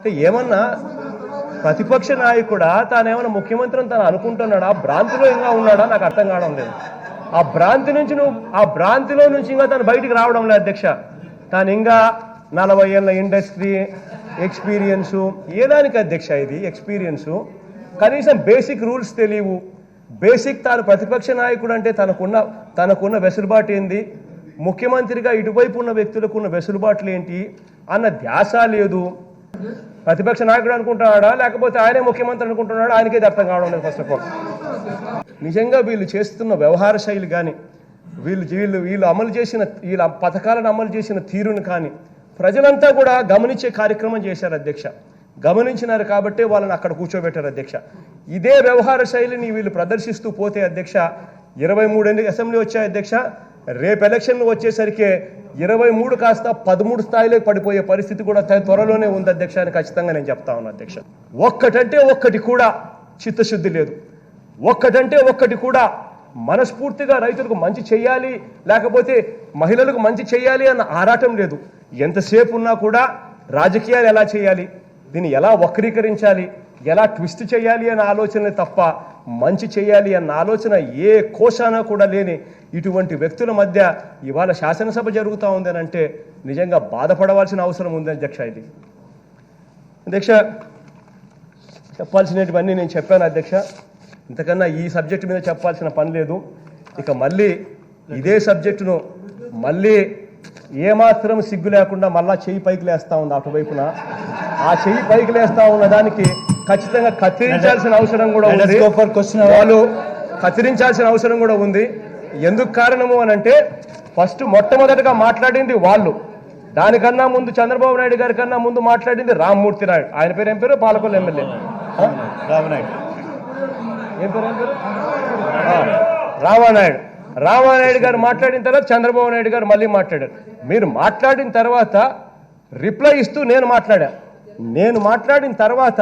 అంటే ఏమన్నా ప్రతిపక్ష నాయకుడా? తానేమన్నా ముఖ్యమంత్రి తను అనుకుంటున్నాడా? ఆ భ్రాంతిలో ఇంకా ఉన్నాడా? నాకు అర్థం కావడం లేదు. ఆ భ్రాంతి నుంచి నువ్వు ఆ భ్రాంతిలో నుంచి ఇంకా తను బయటికి రావడం లేదు అధ్యక్ష. తాను ఇంకా నలభై ఏళ్ళ ఇండస్ట్రీ ఎక్స్పీరియన్సు ఏ దానికి అధ్యక్ష ఇది? ఎక్స్పీరియన్సు. కనీసం బేసిక్ రూల్స్ తెలియవు. బేసిక్ తాను ప్రతిపక్ష నాయకుడు అంటే తనకున్న తనకున్న వెసులుబాటు ఏంది? ముఖ్యమంత్రిగా ఇటువైపు ఉన్న వ్యక్తులకు ఉన్న వెసులుబాట్లు ఏంటి? అన్న ధ్యాస లేదు. ప్రతిపక్ష నాయకుడు అనుకుంటున్నాడా? లేకపోతే ఆయనే ముఖ్యమంత్రి అనుకుంటున్నాడా? ఆయనకే అర్థం కావడం లేదు ఫస్ట్ ఆఫ్ ఆల్ నిజంగా వీళ్ళు చేస్తున్న వ్యవహార శైలి కానీ వీళ్ళు వీళ్ళు వీళ్ళు అమలు చేసిన వీళ్ళ పథకాలను అమలు చేసిన తీరును కానీ ప్రజలంతా కూడా గమనించే కార్యక్రమం చేశారు అధ్యక్ష. గమనించినారు కాబట్టే వాళ్ళని అక్కడ కూర్చోబెట్టారు అధ్యక్ష. ఇదే వ్యవహార శైలిని వీళ్ళు ప్రదర్శిస్తూ పోతే అధ్యక్ష ఇరవై మూడు అసెంబ్లీ వచ్చాయి అధ్యక్ష? రేపు ఎలక్షన్లు వచ్చేసరికి ఇరవై మూడు కాస్త పదమూడు స్థాయిలోకి పడిపోయే పరిస్థితి కూడా త్వరలోనే ఉంది అధ్యక్ష అని ఖచ్చితంగా నేను చెప్తా ఉన్నాను అధ్యక్ష. ఒక్కటంటే ఒక్కటి కూడా చిత్తశుద్ధి లేదు. ఒక్కటంటే ఒక్కటి కూడా మనస్ఫూర్తిగా రైతులకు మంచి చేయాలి లేకపోతే మహిళలకు మంచి చేయాలి అన్న ఆరాటం లేదు. ఎంతసేపు ఉన్నా కూడా రాజకీయాలు ఎలా చేయాలి దీన్ని ఎలా వక్రీకరించాలి ఎలా ట్విస్ట్ చేయాలి అనే ఆలోచన తప్ప మంచి చేయాలి అన్న ఆలోచన ఏ కోశాన కూడా లేని ఇటువంటి వ్యక్తుల మధ్య ఇవాళ శాసనసభ జరుగుతూ ఉందని అంటే నిజంగా బాధపడవలసిన అవసరం ఉంది అధ్యక్ష ఇది. అధ్యక్ష చెప్పాల్సినటువన్నీ నేను చెప్పాను అధ్యక్ష. ఇంతకన్నా ఈ సబ్జెక్టు మీద చెప్పాల్సిన పని లేదు. ఇక మళ్ళీ ఇదే సబ్జెక్టును మళ్ళీ ఏమాత్రం సిగ్గు లేకుండా మళ్ళా చెయ్యి పైకి లేస్తా ఉంది అటువైపున. ఆ చెయ్యి పైకి లేస్తా ఉన్న దానికి ఖచ్చితంగా కత్తిరించాల్సిన అవసరం కూడా ఉంది. వాళ్ళు కత్తిరించాల్సిన అవసరం కూడా ఉంది. ఎందుకు కారణము అని అంటే ఫస్ట్ మొట్టమొదటిగా మాట్లాడింది వాళ్ళు. దానికన్నా ముందు చంద్రబాబు నాయుడు గారి కన్నా ముందు మాట్లాడింది రామ్మూర్తి నాయుడు. ఆయన పేరు ఏం పేరు? పాలకొల్లు ఎమ్మెల్యే. ఆ? రామనాయుడు ఏం పేరు? ఏం పేరు? ఆ, రామానాయుడు రామానాయుడు గారు మాట్లాడిన తర్వాత చంద్రబాబు నాయుడు గారు మళ్ళీ మాట్లాడారు. మీరు మాట్లాడిన తర్వాత రిప్లై ఇస్తూ నేను మాట్లాడా. నేను మాట్లాడిన తర్వాత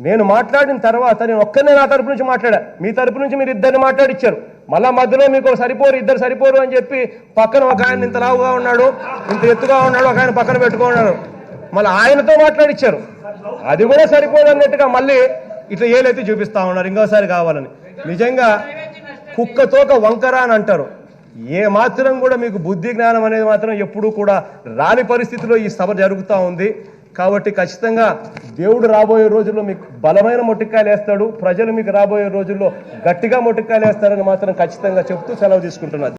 నేను మాట్లాడిన తర్వాత నేను ఒక్కనే నా తరపు నుంచి మాట్లాడా. మీ తరపు నుంచి మీరు ఇద్దరిని మాట్లాడిచ్చారు. మళ్ళా మధ్యలో మీకు సరిపోరు ఇద్దరు సరిపోరు అని చెప్పి పక్కన ఒక ఆయన ఇంత లావుగా ఉన్నాడు ఇంత ఎత్తుగా ఉన్నాడు ఒక ఆయన పక్కన పెట్టుకున్నాడు. మళ్ళీ ఆయనతో మాట్లాడిచ్చారు. అది కూడా సరిపోదు అన్నట్టుగా మళ్ళీ ఇట్లా ఏలైతే చూపిస్తా ఉన్నారు ఇంకోసారి కావాలని. నిజంగా కుక్కతోక వంకర అని అంటారు. ఏ మాత్రం కూడా మీకు బుద్ధి జ్ఞానం అనేది మాత్రం ఎప్పుడూ కూడా రాని పరిస్థితిలో ఈ సభ జరుగుతూ ఉంది. కాబట్టి ఖచ్చితంగా దేవుడు రాబోయే రోజుల్లో మీకు బలమైన మొట్టికాయలు వేస్తాడు. ప్రజలు మీకు రాబోయే రోజుల్లో గట్టిగా మొట్టికాయలు వేస్తారని మాత్రం ఖచ్చితంగా చెప్తూ సెలవు తీసుకుంటున్నారు